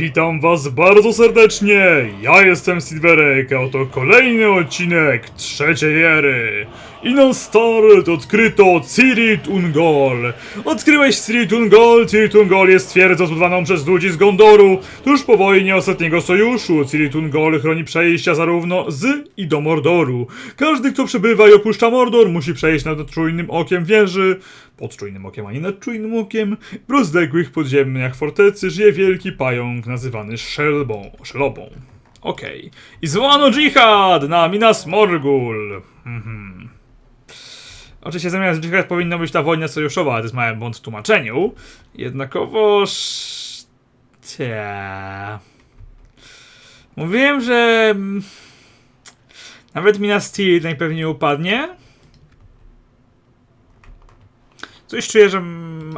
Witam was bardzo serdecznie! Ja jestem Silverek, a oto kolejny odcinek trzeciej ery. I na start odkryto Cirit Ungol. Odkryłeś Cirit Ungol? Cirit Ungol jest twierdzą zbudowaną przez ludzi z Gondoru. Tuż po wojnie ostatniego sojuszu Cirit Ungol chroni przejścia zarówno z i do Mordoru. Każdy, kto przybywa i opuszcza Mordor, musi przejść nad czujnym okiem wieży. Pod czujnym okiem, a nie nad czujnym okiem. W rozległych podziemiach fortecy żyje wielki pająk nazywany Szelbą. Szelobą. Okej. I zwołano dżihad na Minas Morgul. Mhm. Oczywiście zamiast dżihad powinna być ta wojna sojuszowa, ale to jest mały błąd w tłumaczeniu. Jednakowoż... Cia. Mówiłem, że... mm, Nawet Minas Tirith najpewniej upadnie. Coś czuję, że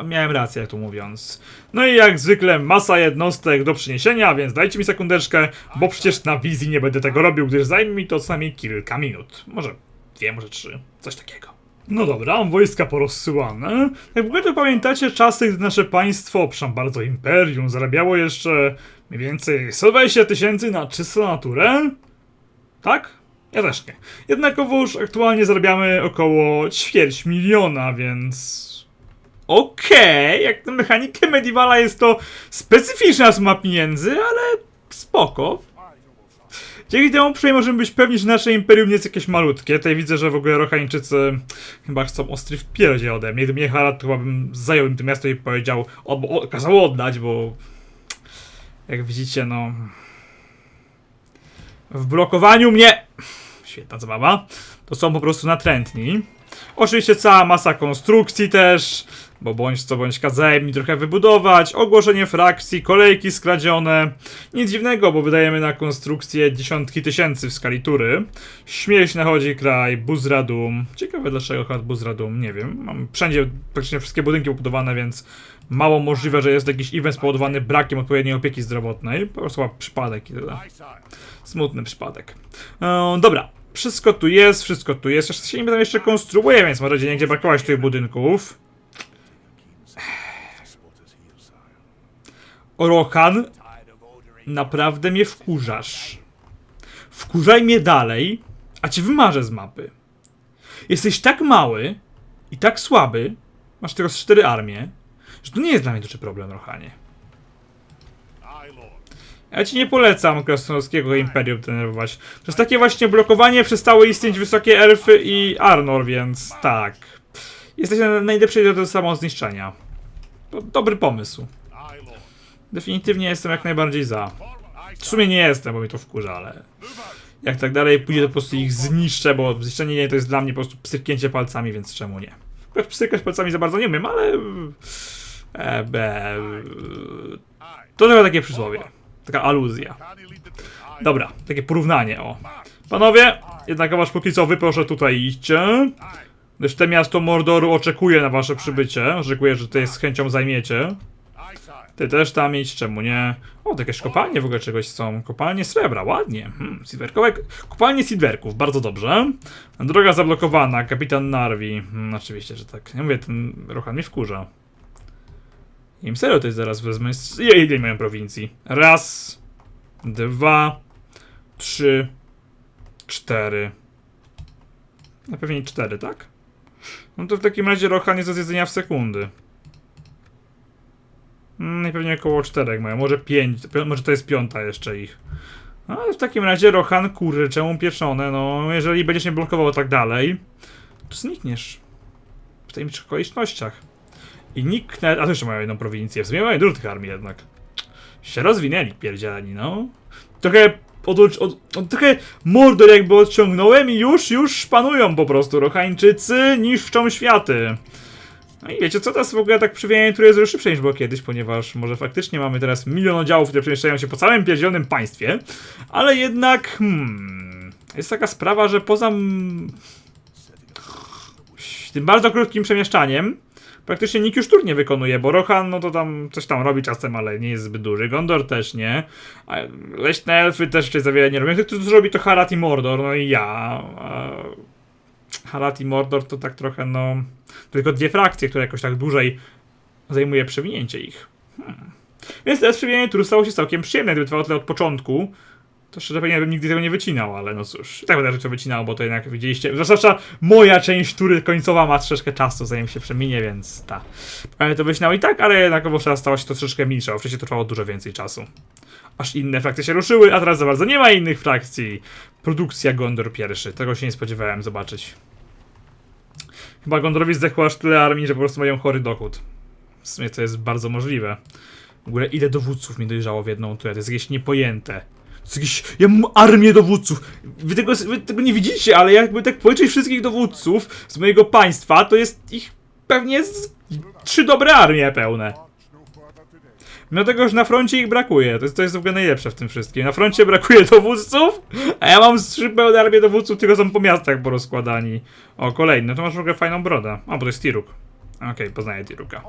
miałem rację, jak tu mówiąc. No i jak zwykle masa jednostek do przyniesienia, więc dajcie mi sekundeczkę, bo przecież na wizji nie będę tego robił, gdyż zajmie mi to co najmniej kilka minut. Może dwie, może trzy, coś takiego. No dobra, wojska porozsyłane. Jak w ogóle to pamiętacie czasy, gdy nasze państwo, przepraszam bardzo, imperium, zarabiało jeszcze mniej więcej 120 tysięcy na czystą naturę? Tak? Ja też nie. Jednakowoż aktualnie zarabiamy około ćwierć miliona, więc... Okej, jak na mechanikę Medievala jest to specyficzna suma pieniędzy, ale spoko. Dzięki temu przynajmniej możemy być pewni, że nasze imperium nie jest jakieś malutkie. Tutaj widzę, że w ogóle Rochańczycy chyba chcą ostry w pierdzie ode mnie. Gdyby nie to chyba bym zajął im to miasto i powiedział, o, o, kazał oddać, bo jak widzicie, no... W blokowaniu mnie... Świetna zabawa. To są po prostu natrętni. Oczywiście cała masa konstrukcji też, bo bądź co bądź kazałem mi trochę wybudować, ogłoszenie frakcji, kolejki skradzione. Nic dziwnego, bo wydajemy na konstrukcję dziesiątki tysięcy w skali tury. Śmiech nachodzi kraj, Buzradum. Ciekawe dlaczego akurat Buzradum, nie wiem. Mam wszędzie praktycznie wszystkie budynki pobudowane, więc mało możliwe, że jest jakiś event spowodowany brakiem odpowiedniej opieki zdrowotnej. Po prostu przypadek i tyle. Smutny przypadek. E, dobra, wszystko tu jest, wszystko tu jest. Jeszcze się nie będę jeszcze konstruuje, więc może gdzie niegdzie brakować tych budynków. Orokan, naprawdę mnie wkurzasz. Wkurzaj mnie dalej, a cię wymarzę z mapy. Jesteś tak mały i tak słaby, masz tylko z cztery armie, że to nie jest dla mnie duży problem, Rohanie. Ja ci nie polecam krasnoludzkiego imperium denerwować. Przez takie właśnie blokowanie przestały istnieć wysokie elfy i Arnor, więc tak. Jesteś na najlepszej drodze do samozniszczenia. Dobry pomysł. Definitywnie jestem jak najbardziej za. W sumie nie jestem, bo mi to wkurza, ale... Jak tak dalej pójdzie, to po prostu ich zniszczę, bo zniszczenie nie to jest dla mnie po prostu psyknięcie palcami, więc czemu nie? Choć psykać palcami za bardzo nie umiem, ale... E, be, to chyba takie przysłowie. Taka aluzja. Dobra, takie porównanie, o. Panowie, jednakowoż póki co wy proszę tutaj idźcie. Gdyż te miasto Mordoru oczekuje na wasze przybycie. Oczekuje, że tutaj z chęcią zajmiecie. Ty też tam idź, czemu nie? O, to jakieś kopalnie w ogóle czegoś są. Kopalnie srebra, ładnie. Hmm, silverkowe... Kopalnie silverków, bardzo dobrze. Droga zablokowana, kapitan Narvi. Hmm, oczywiście, że tak. Ja mówię, ten Rohan mnie wkurza. Im serio to jest zaraz wezmę. Ile, ile mają prowincji? Raz, dwa, trzy, cztery. Na pewnie cztery, tak? No to w takim razie Rohan jest do zjedzenia w sekundy. Mm, Najpewniej około czterech mają, może pięć, pi- może to jest piąta jeszcze ich. No w takim razie Rohan, kurczę, czemu pieczone, no jeżeli będziesz mnie blokował tak dalej, to znikniesz. W tych okolicznościach. I nikt a to jeszcze mają jedną prowincję, w sumie mają dużo tych armii jednak. Się rozwinęli, pierdzielani, no. Trochę od, od, od, trochę Mordor jakby odciągnąłem i już, już panują po prostu. Rohańczycy niszczą światy. No i wiecie co, teraz w ogóle tak przywianie, które jest już szybsze niż było kiedyś, ponieważ może faktycznie mamy teraz milion oddziałów, które przemieszczają się po całym pierdzielonym państwie, ale jednak, hmm, jest taka sprawa, że poza tym bardzo krótkim przemieszczaniem, praktycznie nikt już tur nie wykonuje, bo Rohan, no to tam coś tam robi czasem, ale nie jest zbyt duży, Gondor też nie, a leśne elfy też jeszcze za wiele nie robią, kto to robi to Harat i Mordor, no i ja, a... Harat i Mordor to tak trochę, no. Tylko dwie frakcje, które jakoś tak dłużej zajmuje przewinięcie ich. Hmm. Więc teraz przewijanie turu stało się całkiem przyjemne, gdyby trwało tyle od początku. To szczerze pewnie bym nigdy tego nie wycinał, ale no cóż, i tak będę to wycinał, bo to jednak widzieliście, zwłaszcza moja część tury końcowa ma troszeczkę czasu, zanim się przeminie, więc ta. Ale to wycinał i tak, ale jednakowo teraz stało się to troszeczkę milsze, bo wcześniej to trwało dużo więcej czasu. Aż inne frakcje się ruszyły, a teraz za bardzo nie ma innych frakcji. Produkcja Gondor pierwszy, tego się nie spodziewałem zobaczyć. Chyba Gondorowi zdechło aż tyle armii, że po prostu mają chory dochód. W sumie to jest bardzo możliwe. W ogóle ile dowódców mi dojrzało w jedną turę, to jest jakieś niepojęte. To jest jakieś, ja mam armię dowódców. Wy tego, wy tego nie widzicie, ale jakby tak policzyć wszystkich dowódców z mojego państwa, to jest ich pewnie z trzy dobre armie pełne. Mimo tego, że na froncie ich brakuje, to jest, to jest w ogóle najlepsze w tym wszystkim. Na froncie brakuje dowódców, a ja mam trzy pełne armie dowódców, tylko są po miastach porozkładani. O, kolejny, no to masz w ogóle fajną brodę. A, bo to jest Tiruk. Okej, poznaję Tiruka.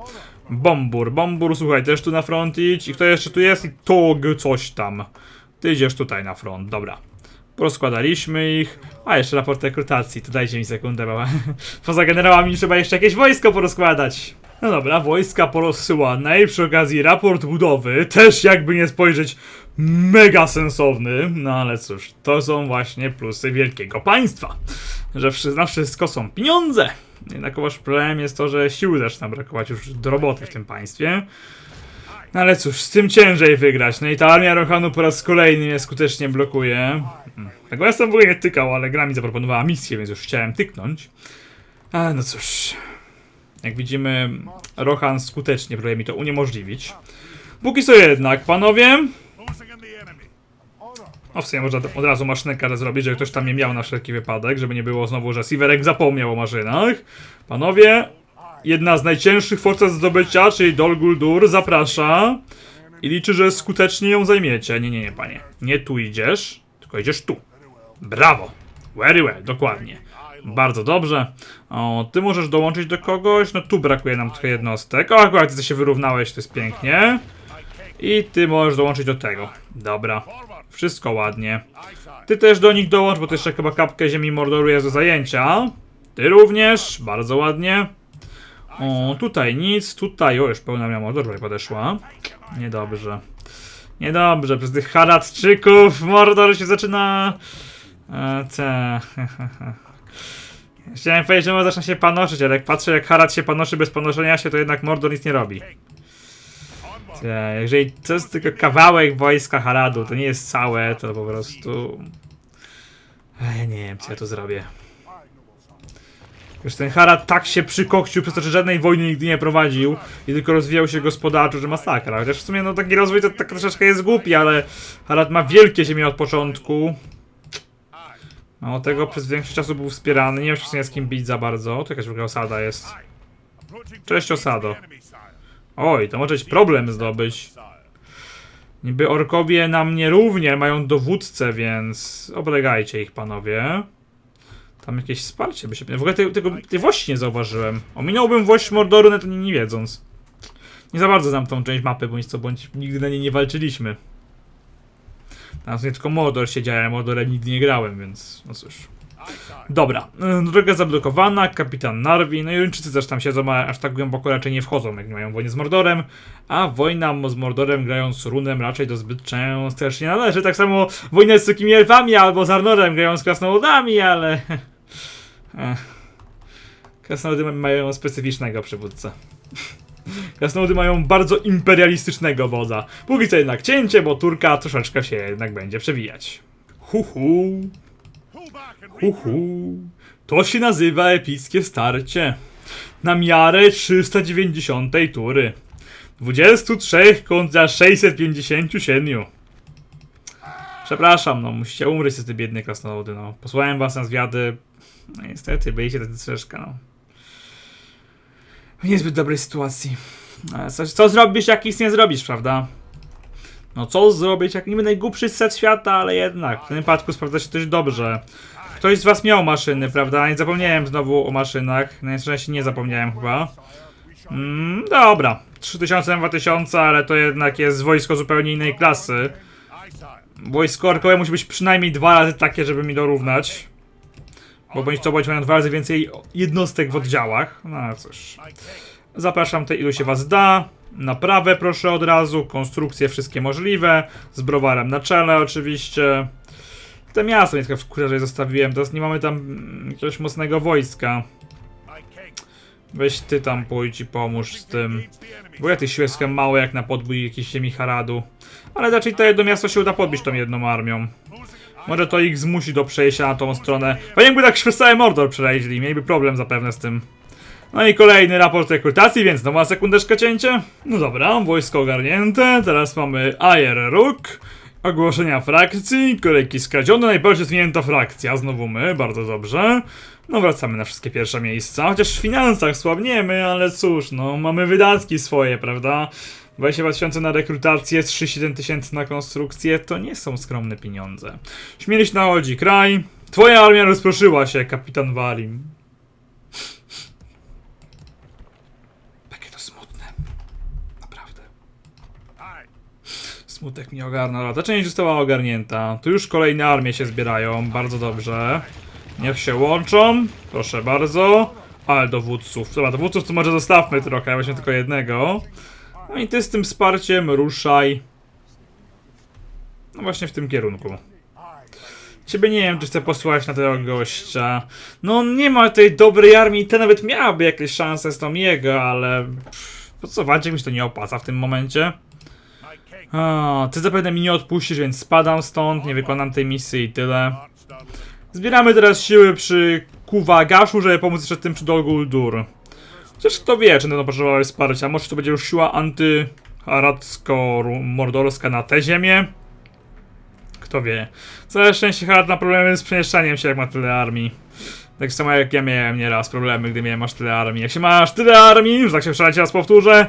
Bombur, Bombur, słuchaj, też tu na front idź. I kto jeszcze tu jest? I Tog coś tam. Ty idziesz tutaj na front, dobra. Porozkładaliśmy ich. A, jeszcze raport rekrutacji, to dajcie mi sekundę, bo poza generałami trzeba jeszcze jakieś wojsko porozkładać. No dobra, wojska porozsyłane i przy okazji raport budowy, też jakby nie spojrzeć, mega sensowny. No ale cóż, to są właśnie plusy wielkiego państwa. Że na wszystko są pieniądze. Jednakowoż problem jest to, że sił zaczyna brakować już do roboty w tym państwie. No ale cóż, z tym ciężej wygrać. No i ta armia Rohanu po raz kolejny mnie skutecznie blokuje. Hmm. Tego ja sam w ogóle nie tykał, ale gra mi zaproponowała misję, więc już chciałem tyknąć. A no cóż. Jak widzimy, Rohan skutecznie próbuje mi to uniemożliwić. Póki co jednak, panowie, no w sumie można od razu maszynę karę zrobić, żeby ktoś tam nie miał na wszelki wypadek, żeby nie było znowu, że Siverek zapomniał o maszynach. Panowie, jedna z najcięższych fortec do zdobycia, czyli Dol Guldur, zaprasza i liczy, że skutecznie ją zajmiecie. Nie, nie, nie, panie. Nie tu idziesz, tylko idziesz tu. Brawo. Very well, dokładnie. Bardzo dobrze. O, ty możesz dołączyć do kogoś. No tu brakuje nam trochę jednostek. O, akurat ty się wyrównałeś, to jest pięknie. I ty możesz dołączyć do tego. Dobra. Wszystko ładnie. Ty też do nich dołącz, bo to jeszcze chyba kapkę ziemi Mordoru jest do zajęcia. Ty również. Bardzo ładnie. O, tutaj nic. Tutaj, o, już pełna miała Mordoru tutaj podeszła. Niedobrze. Niedobrze, przez tych Haradczyków Mordor się zaczyna... E, te... Chciałem powiedzieć, że może zaczyna się panoszyć, ale jak patrzę jak Harad się panoszy bez panoszenia się, to jednak Mordor nic nie robi. Jeżeli to jest tylko kawałek wojska Haradu, to nie jest całe, to po prostu... Ej, Ja nie wiem, co ja tu zrobię. Już ten Harad tak się przykoksił przez to, że żadnej wojny nigdy nie prowadził i tylko rozwijał się gospodarczo, że masakra. Chociaż w sumie no taki rozwój to tak troszeczkę jest głupi, ale Harad ma wielkie ziemie od początku. Mało tego przez większość czasu był wspierany, nie czy się z kim bić za bardzo. To jakaś w ogóle osada jest. Cześć osado. Oj, to może być problem zdobyć. Niby orkowie na mnie równie mają dowódcę, więc oblegajcie ich panowie. Tam jakieś wsparcie by się... W ogóle tego, tej włości nie zauważyłem. Ominąłbym włość Mordoru, na to nie, nie wiedząc. Nie za bardzo znam tą część mapy, bądź co bądź nigdy na niej nie walczyliśmy. Tam nie tylko Mordor siedziałem, Mordorem nigdy nie grałem, więc no cóż. Dobra, y, droga zablokowana, kapitan Narvi, no i Ruńczycy też tam siedzą, aż tak głęboko raczej nie wchodzą, jak nie mają wojny z Mordorem, a wojna z Mordorem grając z Runem raczej do zbyt często też nie należy, tak samo wojna z Sukimi Elfami albo z Arnorem grając z Krasnoludami, ale... Ech. Krasnoludy mają specyficznego przywódcę. Krasnoludy mają bardzo imperialistycznego wodza. Póki co jednak cięcie, bo Turka troszeczkę się jednak będzie przewijać. Hu hu. Uhu, to się nazywa epickie starcie. Na miarę 390 tury. 23 kontra 657. Przepraszam, no musicie umrzeć z te biedne krasnoludy, no. Posłałem was na zwiady. No niestety, byliście tacy troszeczkę, no. W niezbyt dobrej sytuacji. Ale Co, co zrobisz, jak nic nie zrobisz, prawda? No co zrobić, jak niby najgłupszy set świata, ale jednak. W tym wypadku sprawdza się dość dobrze. Ktoś z was miał maszyny, prawda? Nie zapomniałem znowu o maszynach. Na szczęście nie zapomniałem chyba. Mm, dobra. 3000 2000, ale to jednak jest wojsko zupełnie innej klasy. Wojsko orkowe musi być przynajmniej dwa razy takie, żeby mi dorównać. Bo co bądź mają dwa razy więcej jednostek w oddziałach. No cóż. Zapraszam te ilu się was da. Naprawę proszę od razu, konstrukcje wszystkie możliwe, z browarem na czele oczywiście. Te miasto mnie tylko wkurza, zostawiłem, teraz nie mamy tam jakiegoś mocnego wojska. Weź ty tam pójdź i pomóż z tym. Bo ja tych sił jest mało jak na podbój jakiejś ziemi Haradu. Ale raczej to jedno miasto się uda podbić tą jedną armią. Może to ich zmusi do przejścia na tą stronę. Bo jakby tak cały Mordor przejeździli, mieliby problem zapewne z tym. No i kolejny raport rekrutacji, więc nowa sekundeczka cięcie. No dobra, wojsko ogarnięte, teraz mamy Ayer Rook. Ogłoszenia frakcji, kolejki skradzione, najbardziej zwinięta frakcja, znowu my, bardzo dobrze. No wracamy na wszystkie pierwsze miejsca, chociaż w finansach słabniemy, ale cóż, no mamy wydatki swoje, prawda? 22 tysiące na rekrutację, 37 tysięcy na konstrukcję, to nie są skromne pieniądze. Śmierć nachodzi kraj, twoja armia rozproszyła się, kapitan Walim. Takie to smutne. Naprawdę. Smutek mi ogarnął. Ta część została ogarnięta. Tu już kolejne armie się zbierają. Bardzo dobrze. Niech się łączą. Proszę bardzo. Ale dowódców. Dobra, dowódców to może zostawmy trochę, weźmy tylko jednego. No i ty z tym wsparciem ruszaj. No właśnie w tym kierunku. Ciebie nie wiem, czy chcę posłać na tego gościa. No nie ma tej dobrej armii, te nawet miałaby jakieś szanse z tą jego, ale... Po co walczyć, mi się to nie opłaca w tym momencie. A, ty zapewne mi nie odpuścisz, więc spadam stąd, nie wykonam tej misji i tyle. Zbieramy teraz siły przy Kuwagaszu, żeby pomóc jeszcze tym przy Dol Guldur. Chociaż kto wie, czy będą potrzebowały wsparcia. Może to będzie już siła antyharadzko-mordorska na tę ziemię? Kto wie. Całe szczęście Harad ma problemy z przemieszczaniem się, jak ma tyle armii. Tak samo jak ja miałem nieraz problemy, gdy miałem aż tyle armii. Jak się ma aż tyle armii, już tak się raz powtórzę,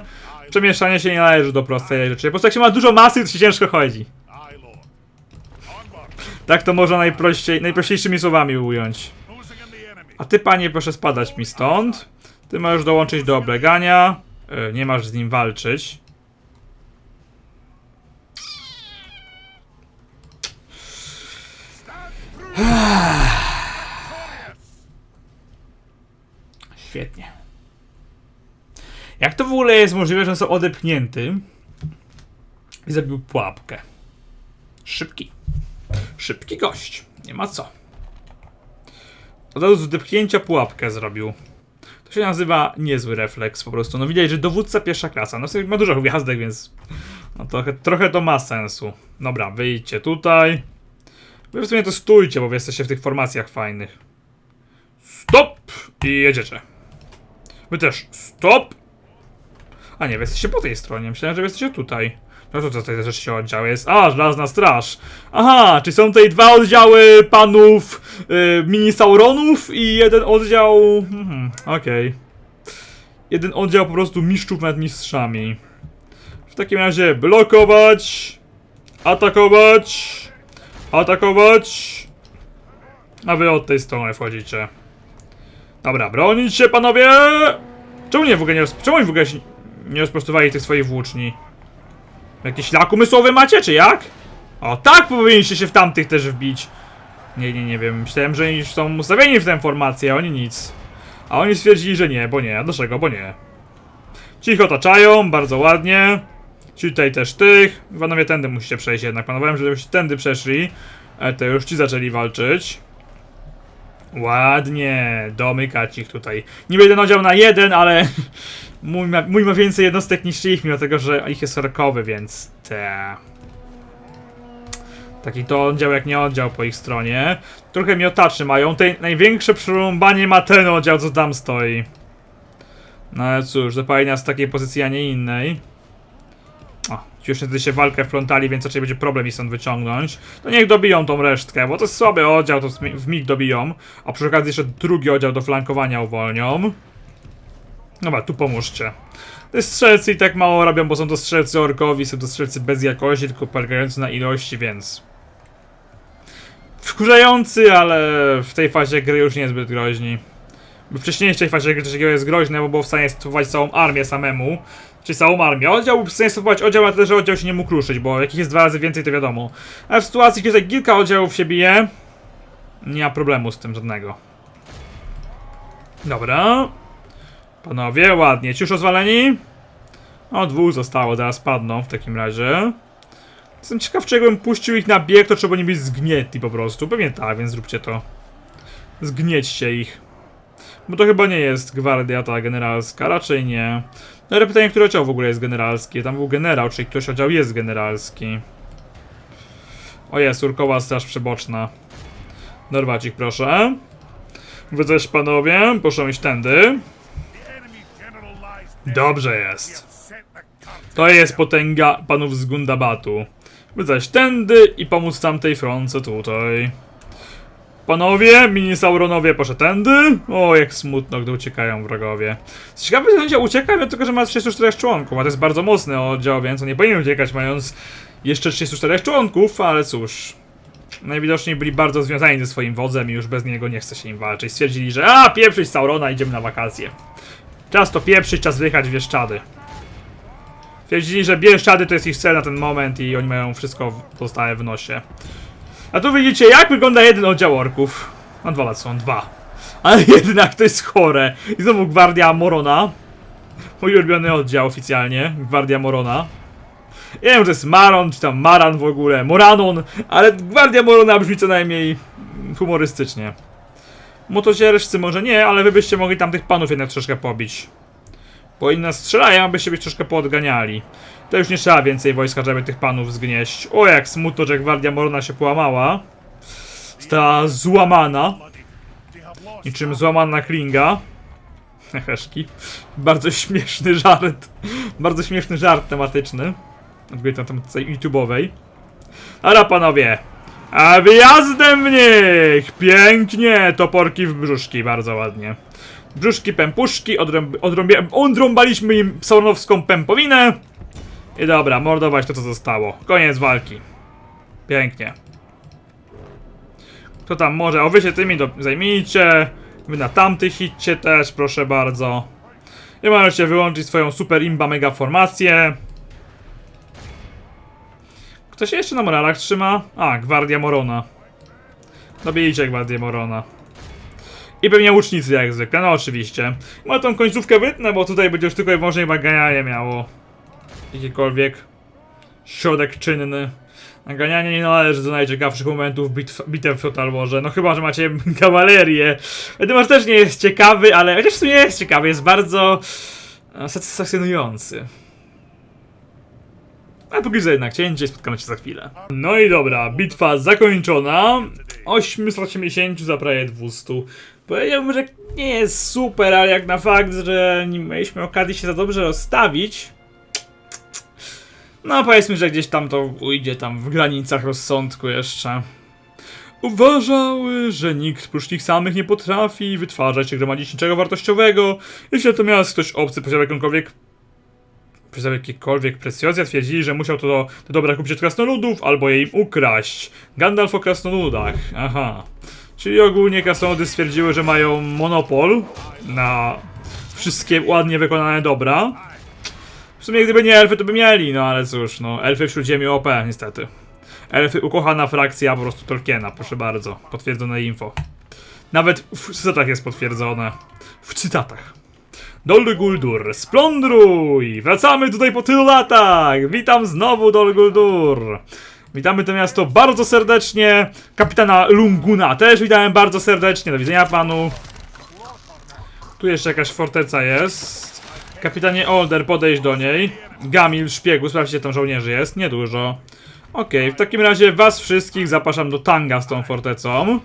przemieszczanie się nie należy do prostej rzeczy. Po prostu jak się ma dużo masy, to się ciężko chodzi. Tak to można najprościej, najprościejszymi słowami ująć. A ty, panie, proszę spadać mi stąd. Ty możesz dołączyć do oblegania. Yy, nie masz z nim walczyć. Świetnie. Jak to w ogóle jest możliwe, że on są odepchnięty i zabił pułapkę? Szybki. Szybki gość. Nie ma co. Od razu z odepchnięcia pułapkę zrobił. Się nazywa niezły refleks po prostu. No widać, że dowódca pierwsza klasa. No sobie ma dużo gwiazdek, więc no trochę, trochę to ma sensu. Dobra, wyjdźcie tutaj. Wy w sumie to stójcie, bo wy jesteście w tych formacjach fajnych. Stop! I jedziecie. Wy też stop! A nie, wy jesteście po tej stronie. Myślałem, że wy jesteście tutaj. No to co tutaj też się oddział jest? A, żelazna straż. Aha, czy są tutaj dwa oddziały panów y, mini-sauronów i jeden oddział... Mhm, okej. Jeden oddział po prostu mistrzów nad mistrzami. W takim razie blokować, atakować, atakować. A wy od tej strony wchodzicie. Dobra, bronić się panowie! Czemu nie w ogóle nie, roz... Czemu w ogóle nie rozprostowali tych swoich włóczni? Jakiś lak umysłowy macie, czy jak? O, tak powinniście się w tamtych też wbić. Nie, nie, nie wiem. Myślałem, że już są ustawieni w tę formację, a oni nic. A oni stwierdzili, że nie, bo nie. Dlaczego? Bo nie. Ci ich otaczają, bardzo ładnie. Ci tutaj też tych. Panowie, tędy musicie przejść jednak. Planowałem, żebyście tędy przeszli. Ale to już ci zaczęli walczyć. Ładnie, domykać ich tutaj. Niby jeden oddział na jeden, ale mój ma, mój ma więcej jednostek niż ich, mimo tego, że ich jest orkowy, więc te. Taki to oddział jak nie oddział po ich stronie. Trochę miotaczy mają. Tej największe przerąbanie ma ten oddział, co tam stoi. No ale cóż, zapali nas z takiej pozycji, a nie innej. O, już wtedy się walkę wplątali, więc raczej będzie problem ich stąd wyciągnąć. To niech dobiją tą resztkę, bo to jest słaby oddział, to w mig dobiją. A przy okazji jeszcze drugi oddział do flankowania uwolnią. Dobra, tu pomóżcie. Te strzelcy i tak mało robią, bo są to strzelcy orkowi, są to strzelcy bez jakości, tylko polegający na ilości, więc... Wkurzający, ale w tej fazie gry już niezbyt groźni. W wcześniejszej fazie gry trzeciego jest groźne, bo był w stanie stosować całą armię samemu. Czyli całą armię. Oddział był w stanie stosować oddział, ale tyle, że oddział się nie mógł ruszyć, bo jakich jest dwa razy więcej, to wiadomo. Ale w sytuacji, kiedy kilka oddziałów się bije, nie ma problemu z tym żadnego. Dobra. Panowie, ładnie. Ci już rozwaleni? O, dwóch zostało, zaraz padną w takim razie. Jestem ciekaw, czy jakbym puścił ich na bieg, to trzeba nie być zgnietli po prostu. Pewnie tak, więc zróbcie to. Zgniećcie ich. Bo to chyba nie jest gwardia ta generalska, raczej nie. No ale pytanie, który oddział w ogóle jest generalski? Tam był generał, czyli ktoś oddział jest generalski. O jest, urkowa straż przeboczna. Dorwać ich proszę. Wy też panowie, proszę iść tędy. Dobrze jest. To jest potęga panów z Gundabatu. Zaś tędy i pomóc tamtej fronce tutaj. Panowie, mini Sauronowie poszedł tędy. O, jak smutno, gdy uciekają wrogowie. Ciekawe, że będzie uciekał, tylko że ma 34 członków, a to jest bardzo mocny oddział, więc on nie powinien uciekać, mając jeszcze 34 członków, ale cóż. Najwidoczniej byli bardzo związani ze swoim wodzem i już bez niego nie chce się im walczyć. Stwierdzili, że a, pieprzyć Saurona, idziemy na wakacje. Czas to pieprzyć, czas wyjechać w Wieszczady. Twierdzili, że Bieszczady to jest ich cel na ten moment i oni mają wszystko pozostałe w nosie. A tu widzicie, jak wygląda jeden oddział orków. No dwa są, dwa. Ale jednak to jest chore. I znowu Gwardia Morona. Mój ulubiony oddział oficjalnie. Gwardia Morona. Nie wiem, czy to jest Maron, czy tam Maran w ogóle, Moranon, ale Gwardia Morona brzmi co najmniej humorystycznie. Motocierżcy może nie, ale wy byście mogli tam tych panów jednak troszkę pobić. Bo inni nas strzelają, abyście być troszkę poodganiali. To już nie trzeba więcej wojska, żeby tych panów zgnieść. O, jak smutno, że Gwardia Morona się połamała. Została złamana. Niczym złamana klinga. Heszki. Bardzo śmieszny żart. Bardzo śmieszny żart tematyczny. Odgryję na tematce YouTube'owej. Ale panowie. A wyjazdem w nich! Pięknie! Toporki w brzuszki, bardzo ładnie. Brzuszki, pępuszki, odrąbaliśmy im sauronowską pępowinę. I dobra, mordować to co zostało. Koniec walki. Pięknie. Kto tam może? O, wy się tymi zajmijcie. Wy na tamtych idźcie też, proszę bardzo. I możecie wyłączyć swoją super imba mega formację. Kto się jeszcze na moralach trzyma? A, Gwardia Morona. Dobijcie Gwardię Morona. I pewnie łucznicy jak zwykle, no oczywiście. Ma tą końcówkę wytnę, bo tutaj będzie już tylko i wyłącznie baganianie miało. Jakikolwiek środek czynny. Naganianie nie należy do najciekawszych momentów bitw, bitew w Total Warze. No chyba, że macie kawalerię. Wiadomo, też nie jest ciekawy, ale chociaż w sumie jest ciekawy, jest bardzo e, satysfakcjonujący. A póki co jednak cięcie, spotkamy się za chwilę. No i dobra, bitwa zakończona. 880 za prawie 200. Powiedziałbym, że nie jest super, ale jak na fakt, że nie mieliśmy okazji się za dobrze rozstawić, no powiedzmy, że gdzieś tam to ujdzie tam w granicach rozsądku jeszcze. Uważały, że nikt prócz nich samych nie potrafi wytwarzać czy gromadzić niczego wartościowego, jeśli natomiast ktoś obcy posiadał jakąkolwiek posiadał jakiekolwiek precjozja, twierdzili, że musiał to te dobra kupić od krasnoludów albo je im ukraść. Gandalf o krasnoludach, aha. Czyli ogólnie krasnoludy stwierdziły, że mają monopol na wszystkie ładnie wykonane dobra. W sumie gdyby nie elfy, to by mieli, no ale cóż, no elfy w Śródziemiu OP, niestety. Elfy ukochana frakcja po prostu Tolkiena, proszę bardzo. Potwierdzone info. Nawet w cytatach jest potwierdzone. W cytatach. Dol Guldur, splądruj! Wracamy tutaj po tylu latach! Witam znowu, Dol Guldur! Witamy to miasto bardzo serdecznie. Kapitana Lunguna też witałem bardzo serdecznie. Do widzenia panu. Tu jeszcze jakaś forteca jest. Kapitanie Older, podejść do niej. Gamil, szpiegu, sprawdźcie, tam żołnierzy jest. Niedużo. Okej, w takim razie was wszystkich zapraszam do Tanga z tą fortecą.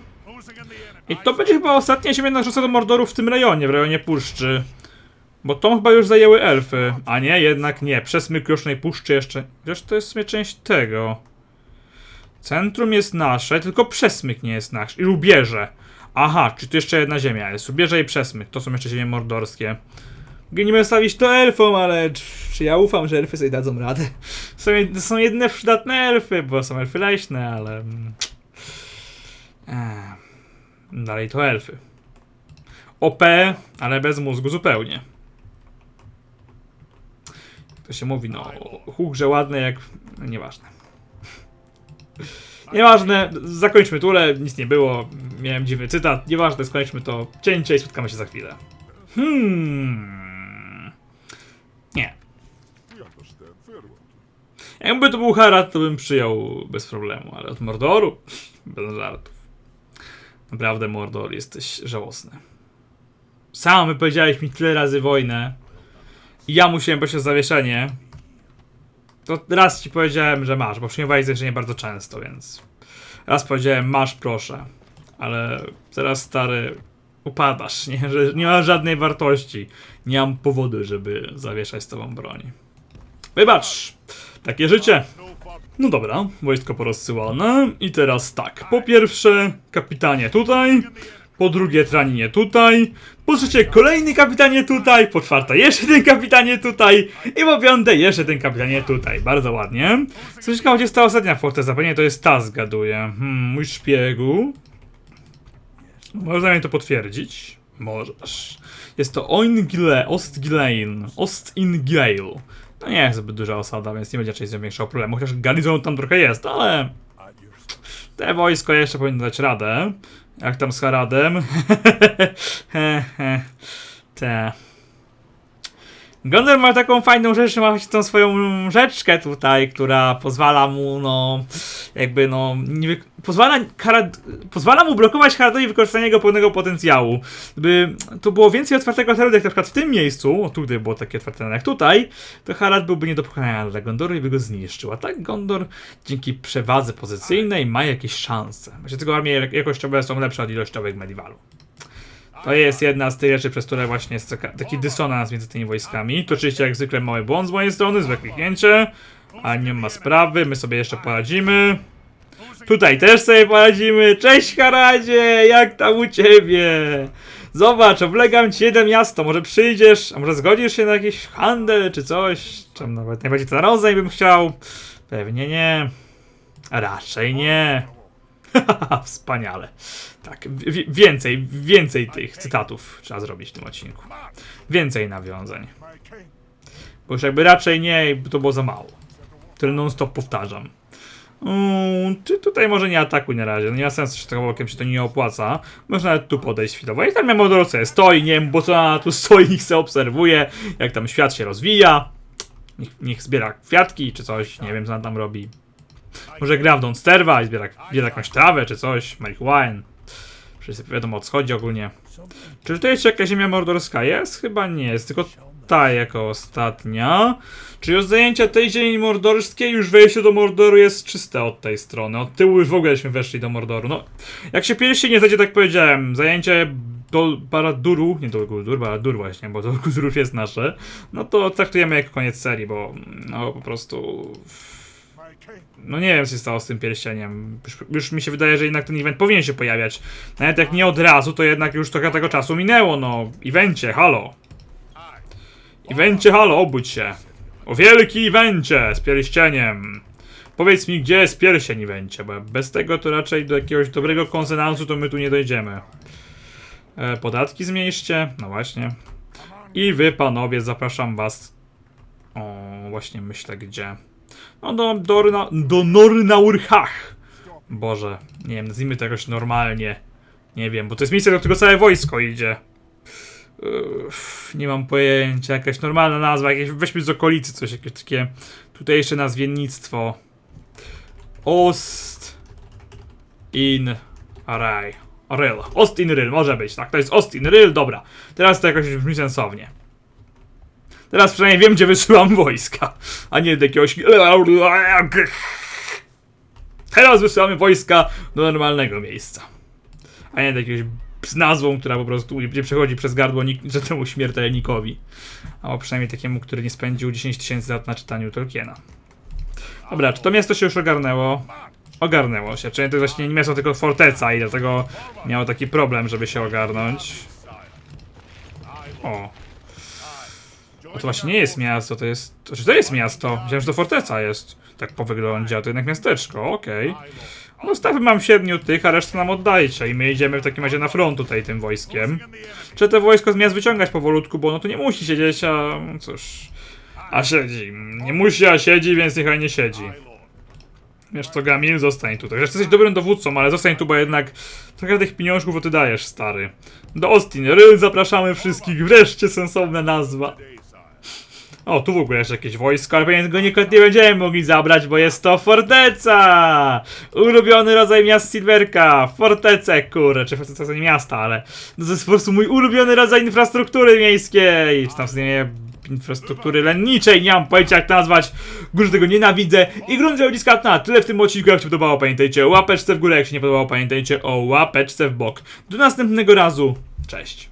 I to będzie chyba ostatnia ziemia narzucona do Mordoru w tym rejonie, w rejonie puszczy. Bo tą chyba już zajęły elfy. A nie, jednak nie. Przesmyk Krusznej Puszczy jeszcze. Chociaż to jest w sumie część tego. Centrum jest nasze, tylko przesmyk nie jest nasz. I rubieże. Aha, czy tu jeszcze jedna ziemia jest. Rubieże i przesmyk. To są jeszcze ziemie mordorskie. Mogliśmy stawić to elfom, ale czy ja ufam, że elfy sobie dadzą radę? Są, są jedyne przydatne elfy, bo są elfy leśne, ale... Ech. Dalej to elfy. OP, ale bez mózgu zupełnie. To się mówi, no, huk, że ładne jak... no, Nieważne. Nieważne, zakończmy tule, nic nie było, miałem dziwny cytat, nieważne, skończmy to cięcie i spotkamy się za chwilę. Hmm... Nie. Jakby to był Harad, to bym przyjął bez problemu, ale od Mordoru? Bez żartów. Naprawdę, Mordor, jesteś żałosny. Sam wypowiedziałeś mi tyle razy wojnę ja musiałem prosić o zawieszenie. To raz ci powiedziałem, że masz, bo przyjmowałeś zawieszenie bardzo często, więc... Raz powiedziałem, masz, proszę. Ale teraz, stary, upadasz, nie? Że nie ma żadnej wartości. Nie mam powodu, żeby zawieszać z tobą broń. Wybacz! Takie życie. No dobra, wojsko porozsyłane. I teraz tak. Po pierwsze, kapitanie tutaj. Po drugie, traninie tutaj. Po trzecie, kolejny kapitanie tutaj. Po czwarte, jeszcze ten kapitanie tutaj. I po piąte, jeszcze ten kapitanie tutaj. Bardzo ładnie. Co ciekawe, gdzie jest ta ostatnia forteza? Pewnie to jest ta, zgaduję. Hmm, mój szpiegu. Można mi to potwierdzić? Możesz. Jest to Oingile, Ostgilein, Ostingale. No nie jest zbyt duża osada, więc nie będzie raczej z nią większego problemu. Chociaż garnizon tam trochę jest, ale te wojsko jeszcze powinno dać radę. Jak tam z Haradem? Te. Gondor ma taką fajną rzecz, ma właśnie tą swoją rzeczkę tutaj, która pozwala mu, no, jakby, no, nie pozwala, pozwala mu blokować Haradowi wykorzystanie jego pełnego potencjału. Gdyby to było więcej otwartego terenu, jak na przykład w tym miejscu, o tu gdyby było takie otwarte jak tutaj, to Harad byłby nie do pokonania dla Gondoru i by go zniszczył. A tak Gondor dzięki przewadze pozycyjnej ma jakieś szanse. Właśnie tylko armie jakościowe są lepsze od ilościowych Medivalu. To jest jedna z tych rzeczy, przez które właśnie jest taki dysonans między tymi wojskami. To oczywiście jak zwykle mały błąd z mojej strony, złe kliknięcie, a nie ma sprawy, my sobie jeszcze poradzimy. Tutaj też sobie poradzimy. Cześć Haradzie, jak tam u ciebie? Zobacz, oblegam ci jedno miasto, może przyjdziesz, a może zgodzisz się na jakiś handel czy coś? Czy nawet najbardziej ten rodzaj bym chciał? Pewnie nie. Raczej nie. Wspaniale. Tak, wi- więcej, więcej tych cytatów trzeba zrobić w tym odcinku. Więcej nawiązań. Bo już jakby raczej nie, to było za mało. Które non-stop powtarzam. Mm, ty tutaj może nie atakuj na razie, no nie ma sensu się tego się to nie opłaca. Można nawet tu podejść chwilowo. I tam ja Mordor sobie stoi, nie wiem, bo co ona tu stoi, niech se obserwuje, jak tam świat się rozwija. Niech, niech zbiera kwiatki czy coś, nie wiem co ona tam robi. Może gra w Don't Sterwa i zbiera, zbiera jakąś trawę czy coś, marihuanę. Wszyscy wiadomo o co chodzi ogólnie. Czy to jest jakaś ziemia mordorska? Jest? Chyba nie jest, tylko ta jako ostatnia. Czyli od zajęcia tej ziemi mordorskiej już wejście do Mordoru jest czyste od tej strony. Od tyłu już w ogóleśmy weszli do Mordoru. No, jak się pierwszy nie zajdzie, tak powiedziałem, zajęcie do Baraduru, nie do Guldur, Baradur właśnie, bo do Guldurów jest nasze, no to traktujemy jako koniec serii, bo no po prostu... No nie wiem, co się stało z tym pierścieniem. Już, już mi się wydaje, że jednak ten event powinien się pojawiać. Nawet jak nie od razu, to jednak już trochę tego czasu minęło, no. Evencie, halo. Evencie, halo, obudź się. O wielki evencie z pierścieniem. Powiedz mi, gdzie jest pierścień evencie, bo bez tego to raczej do jakiegoś dobrego konsonansu to my tu nie dojdziemy. E, podatki zmniejszcie, no właśnie. I wy, panowie, zapraszam was. O, właśnie myślę gdzie. No do, do, do Nornaurhach. Boże, nie wiem, nazwijmy to jakoś normalnie. Nie wiem, bo to jest miejsce, do którego całe wojsko idzie. Uff, nie mam pojęcia, jakaś normalna nazwa, jakieś weźmy z okolicy coś, jakieś takie tutejsze nazwiennictwo. Ost in Array. Ryl. Ost in Ryl, może być, tak, to jest Ost in Ryl, dobra. Teraz to jakoś brzmi sensownie. Teraz przynajmniej wiem, gdzie wysyłam wojska, a nie do jakiegoś... Teraz wysyłamy wojska do normalnego miejsca. A nie do jakiegoś z nazwą, która po prostu nie przechodzi przez gardło żadnemu śmiertelnikowi. Albo przynajmniej takiemu, który nie spędził 10 tysięcy lat na czytaniu Tolkiena. Dobra, czy to miasto się już ogarnęło? Ogarnęło się, czyli to właśnie nie miasto, tylko forteca i dlatego miało taki problem, żeby się ogarnąć. O, to właśnie nie jest miasto, to jest... To, czy to jest miasto? Myślałem, że to forteca jest. Tak po wyglądzie, a to jednak miasteczko, okej. No stawy mam siedmiu tych, a resztę nam oddajcie i my idziemy w takim razie na front tutaj tym wojskiem. Trzeba to wojsko z miast wyciągać powolutku, bo no to nie musi siedzieć, a cóż... A siedzi. Nie musi, a siedzi, więc niechaj nie siedzi. Wiesz co, Gamil, zostań tutaj. Zresztą jesteś dobrym dowódcą, ale zostań tu, bo jednak trochę tych pieniążków to ty dajesz, stary. Do Austin Ryl zapraszamy wszystkich, wreszcie sensowna nazwa. O, tu w ogóle jeszcze jakieś wojsko, ale pewnie go nie, nie będziemy mogli zabrać, bo jest to forteca! Ulubiony rodzaj miast Silverka, fortece, kurę, czy forteca to nie miasta, ale no to jest po prostu mój ulubiony rodzaj infrastruktury miejskiej, czy tam w sumie infrastruktury lenniczej, nie mam pojęcia jak to nazwać, górze tego nienawidzę i grunt ludziska na tyle w tym odcinku, jak się podobało, pamiętajcie o łapeczce w górę, jak się nie podobało, pamiętajcie o łapeczce w bok. Do następnego razu, cześć!